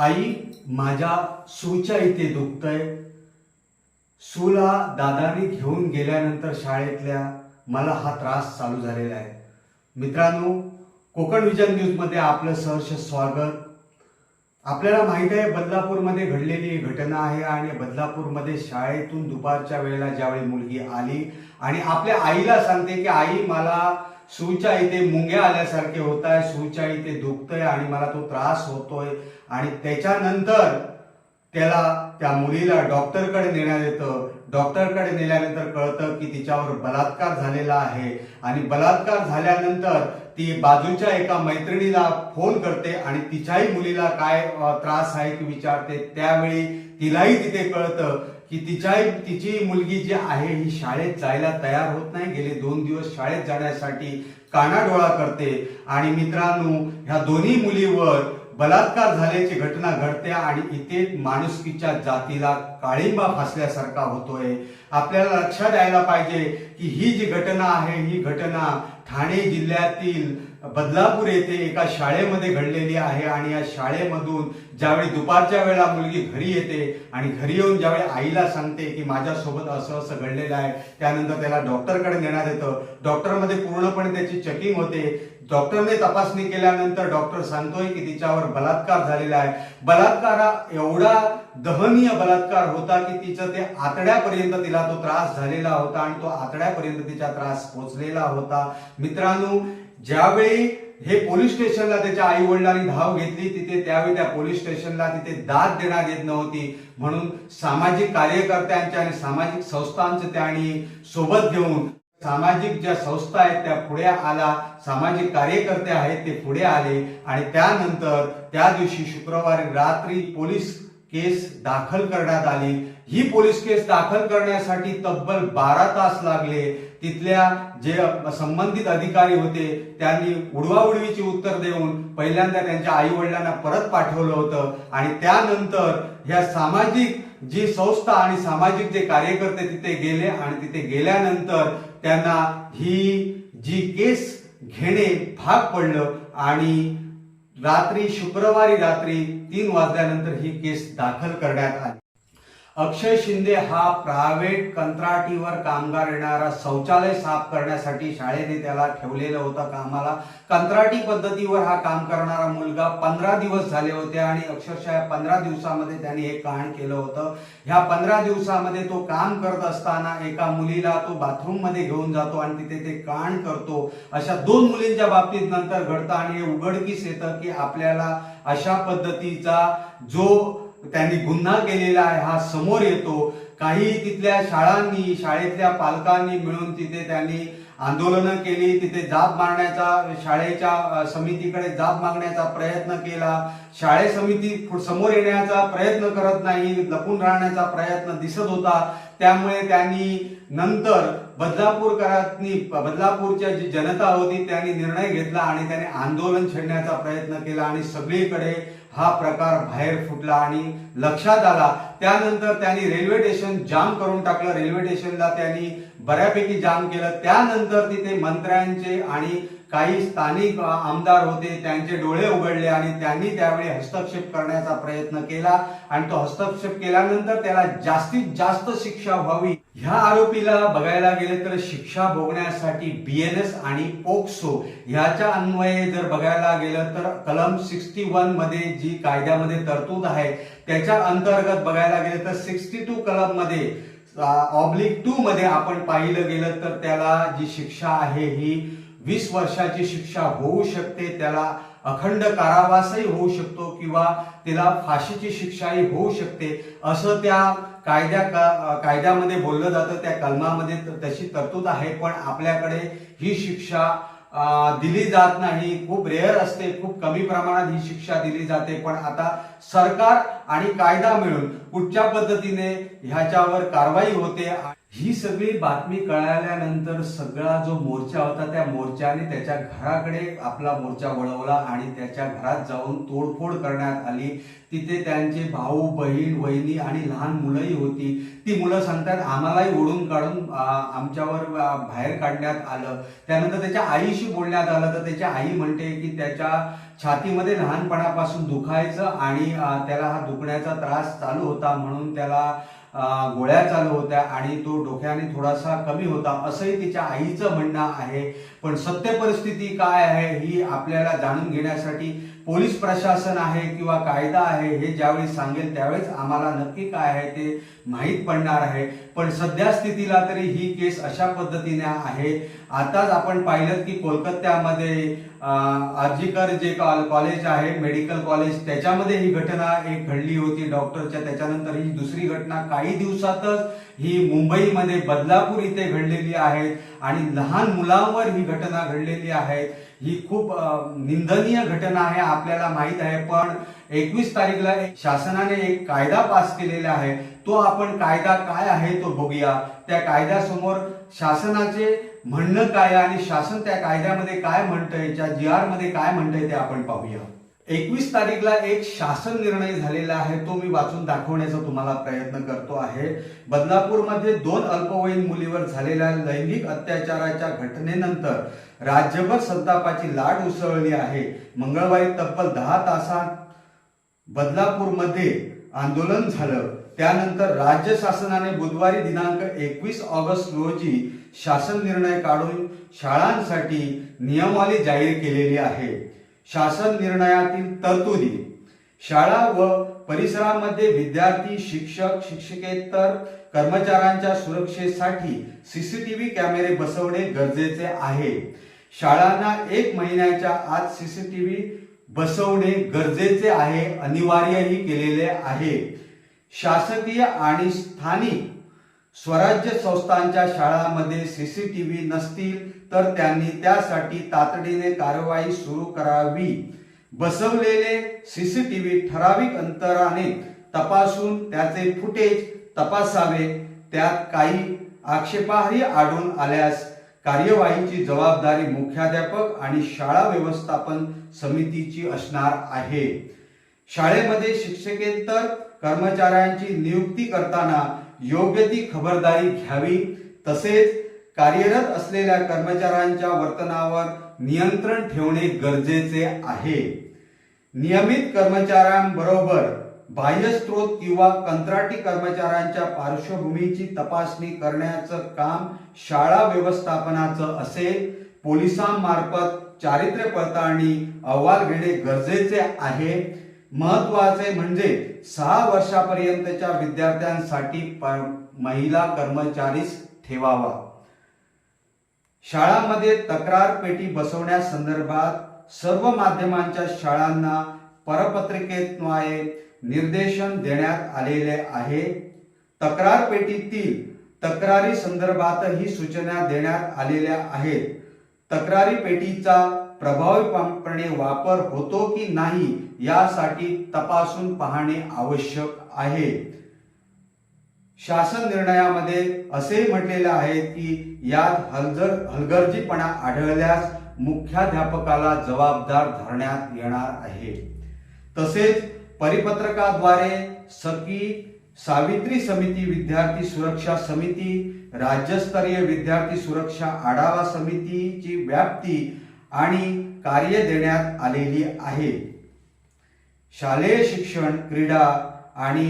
आई माझ्या सूच्या इथे दुखतंय. सूला दादानी घेऊन गेल्यानंतर शाळेतल्या मला हा त्रास चालू झालेला आहे. मित्रांनो कोकण विजन न्यूजमध्ये आपलं सहर्ष स्वागत. आपल्याला माहीत आहे बदलापूरमध्ये घडलेली ही घटना आहे आणि बदलापूरमध्ये शाळेतून दुपारच्या वेळेला ज्यावेळी मुलगी आली आणि आपल्या आईला सांगते की आई मला सूच्या इथे मुंग्या आल्यासारखे होत आहे सूच्या इथे दुखतंय आणि मला तो त्रास होतोय. आणि त्याच्यानंतर त्याला त्या मुलीला डॉक्टरकडे नेण्यात येतं. डॉक्टरकडे नेल्यानंतर कळतं की तिच्यावर बलात्कार झालेला आहे. आणि बलात्कार झाल्यानंतर ती बाजूच्या एका मैत्रिणीला फोन करते आणि तिच्याही मुलीला काय त्रास आहे की विचारते त्यावेळी तिलाही तिथे कळतं की तिच्याही तिची मुलगी जी आहे ही शाळेत जायला तयार होत नाही. गेले दोन दिवस शाळेत जाण्यासाठी कानाडोळा करते. आणि मित्रांनो ह्या दोन्ही मुलीवर बलात्कार झाल्याची घटना घडते आणि इथे माणुसकीच्या जातीला काळिंबा फासल्यासारखा होतोय. आपल्याला लक्षात यायला पाहिजे की ही जी घटना आहे ही घटना ठाणे जिल्ह्यातील बदलापूर येथे एका शाळेमध्ये घडलेली आहे आणि या शाळेमधून ज्यावेळी दुपारच्या वेळेला मुलगी घरी येते आणि घरी येऊन ज्यावेळी आईला सांगते की माझ्यासोबत असं असं घडलेलं आहे त्यानंतर त्याला डॉक्टरकडे नेण्यात येतं. डॉक्टरमध्ये पूर्णपणे त्याची चेकिंग होते. डॉक्टरने तपासणी केल्यानंतर डॉक्टर सांगतोय की तिच्यावर बलात्कार झालेला आहे. बलात्कार हा एवढा दहनीय बलात्कार होता की तिचं ते आतड्यापर्यंत तिला तो त्रास झालेला होता आणि तो आतड्यापर्यंत तिचा त्रास पोचलेला होता. मित्रांनो ज्यावेळी हे पोलीस स्टेशनला त्याच्या आई वडिलांनी धाव घेतली तिथे त्यावेळी त्या पोलीस स्टेशनला तिथे दाद देण्यात येत नव्हती. म्हणून सामाजिक कार्यकर्त्यांच्या आणि सामाजिक संस्थांचं त्यांनी सोबत घेऊन सामाजिक ज्या संस्था आहेत त्या पुढे आला. सामाजिक कार्यकर्ते आहेत ते पुढे आले. आणि त्यानंतर त्या दिवशी शुक्रवारी रात्री पोलीस केस दाखल करण्यात आली. ही पोलीस केस दाखल करण्यासाठी तब्बल बारा तास लागले. तिथल्या जे संबंधित अधिकारी होते त्यांनी उडवाउडवीची उत्तर देऊन पहिल्यांदा त्यांच्या आई वडिलांना परत पाठवलं होतं. आणि त्यानंतर ह्या सामाजिक जी संस्था आणि सामाजिक जे कार्यकर्ते तिथे गेले आणि तिथे गेल्यानंतर त्यांना ही जी केस घेणे भाग पडलं आणि रात्री शुक्रवारी रात्री तीन वाजल्यानंतर ही केस दाखल करण्यात आली. अक्षय शिंदे हा प्रायव्हेट कंत्राटीवर कामगार येणारा शौचालय साफ करण्यासाठी शाळेने त्याला ठेवलेलं होतं कामाला. कंत्राटी पद्धतीवर हा काम करणारा मुलगा पंधरा दिवस झाले होते आणि अक्षरशः पंधरा दिवसामध्ये त्यांनी हे काम केलं होतं. ह्या पंधरा दिवसामध्ये तो काम करत असताना एका मुलीला तो बाथरूममध्ये घेऊन जातो आणि तिथे ते काण करतो. अशा दोन मुलींच्या बाबतीत नंतर घडतं आणि हे उघडकीस येतं की आपल्याला अशा पद्धतीचा जो त्यांनी गुन्हा केलेला आहे. हा समोर येतो. काही तिथल्या शाळांनी शाळेतल्या पालकांनी मिळून तिथे त्यांनी आंदोलनं केली. तिथे जाब मारण्याचा शाळेच्या समितीकडे जाब मागण्याचा प्रयत्न केला. शाळे समिती समोर येण्याचा प्रयत्न करत नाही. लपून राहण्याचा प्रयत्न दिसत होता. त्यामुळे त्यांनी नंतर बदलापूरकरांनी बदलापूरच्या जी जनता होती त्यांनी निर्णय घेतला आणि त्याने आंदोलन छेडण्याचा प्रयत्न केला आणि सगळीकडे हा प्रकार बाहेर फुटला आणि लक्षात आला. त्यानंतर त्यांनी रेल्वे स्टेशन जाम करून टाकलं. रेल्वे स्टेशनला त्यांनी बऱ्यापैकी जाम केलं. त्यानंतर तिथे मंत्र्यांचे आणि काही स्थानिक आमदार होते त्यांचे डोळे उघडले आणि त्यांनी त्यावेळी हस्तक्षेप करण्याचा प्रयत्न केला. आणि तो हस्तक्षेप केल्यानंतर त्याला जास्तीत जास्त शिक्षा व्हावी. ह्या आरोपीला बघायला गेले तर शिक्षा भोगण्यासाठी बीएनएस आणि पोक्सो ह्याच्या अन्वये जर बघायला गेलं तर कलम सिक्स्टी वनमध्ये जी कायद्यामध्ये तरतूद आहे त्याच्या अंतर्गत बघायला गेलं तर सिक्स्टी टू कलममध्ये ऑब्लिक टू मध्ये आपण पाहिलं गेलं तर त्याला जी शिक्षा आहे ही वीस वर्षाची शिक्षा होऊ शकते त्याला अखंड कारावासही होऊ शकतो किंवा तिला फाशीची शिक्षाही होऊ शकते. असं त्या कायद्या का- कायद्यामध्ये बोललं जातं त्या कलमामध्ये तशी तरतूद आहे पण आपल्याकडे ही शिक्षा दिली जात नाही. खूप रेअर असते खूप कमी प्रमाणात ही शिक्षा दिली जाते. पण आता सरकार आणि कायदा मिळून कुठच्या पद्धतीने ह्याच्यावर कारवाई होते ही सगळी बातमी कळाल्यानंतर सगळा जो मोर्चा होता त्या मोर्चाने त्याच्या घराकडे आपला मोर्चा वळवला आणि त्याच्या घरात जाऊन तोडफोड करण्यात आली. तिथे त्यांचे भाऊ बहीण वहिनी आणि लहान मुलंही होती. ती मुलं सांगतात आम्हालाही ओढून काढून आमच्यावर बाहेर काढण्यात आलं. त्यानंतर त्याच्या आईशी बोलण्यात आलं. तर त्याची आई म्हणते की त्याच्या छातीमध्ये लहानपणापासून दुखायचं आणि त्याला हा दुखण्याचा त्रास चालू होता म्हणून त्याला गोळ्या चालू होत्या आणि तो डोक्याने थोडासा कमी होता असंही तिच्या आईचं म्हणणं आहे. पण सत्य परिस्थिती काय आहे ही आपल्याला जाणून घेण्यासाठी पोलीस प्रशासन आहे किंवा कायदा आहे हे ज्यावेळी सांगेल त्यावेळेस आम्हाला नक्की काय आहे ते माहीत पडणार आहे. पण सध्या स्थितीला तरी ही केस अशा पद्धतीने आहे. आताच आपण पाहिलं की कोलकात्यामध्ये अं, जे कॉल- कॉलेज आहे मेडिकल कॉलेज त्याच्यामध्ये ही घटना एक घडली होती डॉक्टरच्या. त्याच्यानंतर ही दुसरी घटना काही दिवसातच ही मुंबईमध्ये बदलापूर इथे घडलेली आहे. आणि लहान मुलांवर ही घटना घडलेली आहे. ही खूप निंदनीय घटना आहे आपल्याला माहीत आहे. पण एकवीस तारीखला शासनाने एक कायदा पास केलेला आहे. तो आपण कायदा काय आहे तो बघूया. त्या कायद्यासमोर शासनाचे म्हणणं काय आहे आणि शासन त्या कायद्यामध्ये काय म्हणतंय ज्या जी आरमध्ये काय म्हणतंय ते आपण पाहूया. एकवीस तारीखला एक शासन निर्णय झालेला आहे तो मी वाचून दाखवण्याचा तुम्हाला प्रयत्न करतो आहे. बदलापूरमध्ये दोन अल्पवयीन मुलीवर झालेल्या लैंगिक अत्याचाराच्या घटनेनंतर राज्यभर संतापाची लाट उसळली आहे. मंगळवारी तब्बल दहा तासात बदलापूरमध्ये आंदोलन झालं. त्यानंतर राज्य शासनाने बुधवारी दिनांक एकवीस ऑगस्ट रोजी शासन निर्णय काढून शाळांसाठी नियमावली जाहीर केलेली आहे. शासन निर्णयातील तरतुदी शाळा व परिसरामध्ये विद्यार्थी शिक्षक शिक्षकेतर कर्मचाऱ्यांच्या सुरक्षेसाठी सीसीटीव्ही कॅमेरे बसवणे गरजेचे आहे. शाळांना एक महिन्याच्या आत सीसीटीव्ही बसवणे गरजेचे आहे अनिवार्यही केलेले आहे. शासकीय आणि स्थानिक स्वराज्य संस्थांच्या शाळांमध्ये सीसीटीव्ही नसतील तर त्यांनी त्यासाठी तातडीने कारवाई सुरू करावी. बसवलेले सीसीटीव्ही ठराविक अंतराने तपासून त्याचे फुटेज तपासावे. त्यात काही आक्षेपार्ह आढळून आल्यास कार्यवाहीची जबाबदारी मुख्याध्यापक आणि शाळा व्यवस्थापन समितीची असणार आहे. शाळेमध्ये शिक्षकेतर कर्मचाऱ्यांची नियुक्ती करताना योग्य ती खबरदारी घ्यावी. तसेच कार्यरत असलेल्या कर्मचाऱ्यांच्या वर्तनावर नियंत्रण ठेवणे गरजेचे आहे. नियमित कर्मचाऱ्यांबरोबर बाह्य स्रोत किंवा कंत्राटी कर्मचाऱ्यांच्या पार्श्वभूमीची तपासणी करण्याचं काम शाळा व्यवस्थापनाचं असेल पोलिसांमार्फत चारित्र्य पडताळणी अहवाल घेणे गरजेचे आहे. महत्त्वाचे म्हणजे सहा वर्षापर्यंतच्या विद्यार्थ्यांसाठी महिला कर्मचारीच ठेवावा. शाळांमध्ये तक्रार पेटी बसवण्यासंदर्भात सर्व माध्यमांच्या शाळांना परपत्रिकेद्वारे निर्देशन देण्यात आलेले आहे. तक्रार पेटीतील तक्रारी संदर्भातही सूचना देण्यात आलेल्या आहेत. तक्रारी पेटीचा प्रभावीपणे वापर होतो की नाही यासाठी तपासून पाहणे आवश्यक आहे. शासन निर्णयामध्ये असे म्हटलेले आहे की यात हलजर हलगर्जीपणा आढळल्यास मुख्याध्यापकाला जबाबदार धरण्यात येणार आहे. तसेच परिपत्रकाद्वारे सकी सावित्री समिती विद्यार्थी सुरक्षा समिती राज्यस्तरीय विद्यार्थी सुरक्षा आढावा समितीची व्याप्ती आणि कार्य देण्यात आलेली आहे. शालेय शिक्षण क्रीडा आणि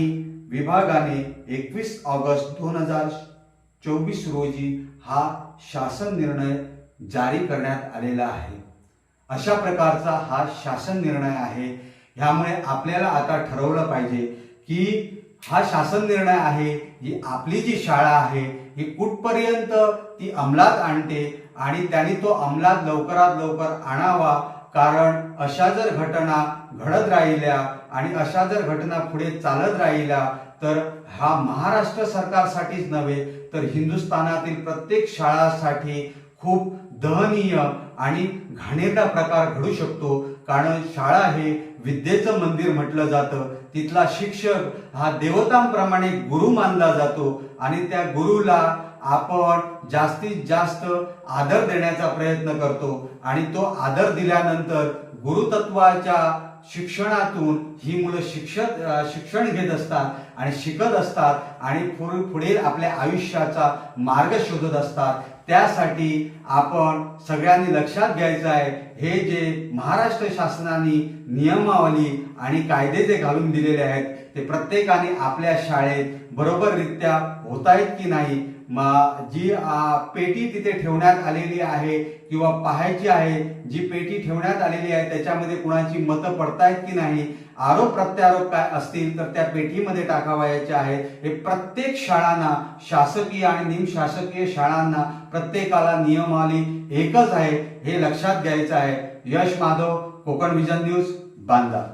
विभागाने एकवीस ऑगस्ट दोन हजार चोवीस रोजी हा शासन निर्णय जारी करण्यात आलेला आहे. अशा प्रकारचा हा शासन निर्णय आहे. ह्यामुळे आपल्याला आता ठरवलं पाहिजे की हा शासन निर्णय आहे जी आपली जी शाळा आहे ही कुठपर्यंत ती अंमलात आणते आणि त्यांनी तो अंमलात लवकरात लवकर आणावा कारण अशा जर घटना घडत राहिल्या आणि अशा जर घटना पुढे चालत राहिल्या तर हा महाराष्ट्र सरकारसाठीच नव्हे तर हिंदुस्थानातील प्रत्येक शाळासाठी खूप दहनीय आणि घाणेरडा प्रकार घडू शकतो. कारण शाळा हे विद्येचं मंदिर म्हटलं जातं. तिथला शिक्षक हा देवतांप्रमाणे गुरु मानला जातो आणि त्या गुरुला आपण जास्तीत जास्त आदर देण्याचा प्रयत्न करतो आणि तो आदर दिल्यानंतर गुरुतत्वाच्या शिक्षणातून ही मुलं शिक्षक शिक्षण घेत असतात आणि शिकत असतात आणि पुढील आपल्या आयुष्याचा मार्ग शोधत असतात. त्यासाठी आपण सगळ्यांनी लक्षात घ्यायचं आहे हे जे महाराष्ट्र शासनाने नियमावली आणि कायदे जे घालून दिलेले आहेत ते प्रत्येकाने आपल्या शाळेत बरोबररित्या होत आहेत की नाही जी पेटी तिथे ठेवण्यात आलेली आहे किंवा पाहायची आहे जी पेटी ठेवण्यात आलेली आहे त्याच्यामध्ये कुणाची मतं पडतायत की नाही आरोप प्रत्यारोप काय असतील तर त्या पेटीमध्ये टाकावायचे आहेत हे प्रत्येक शाळांना शासकीय आणि निमशासकीय शाळांना प्रत्येकाला नियमावली एकच आहे हे लक्षात घ्यायचं आहे. Yash Madhav Konkan vision news Banda.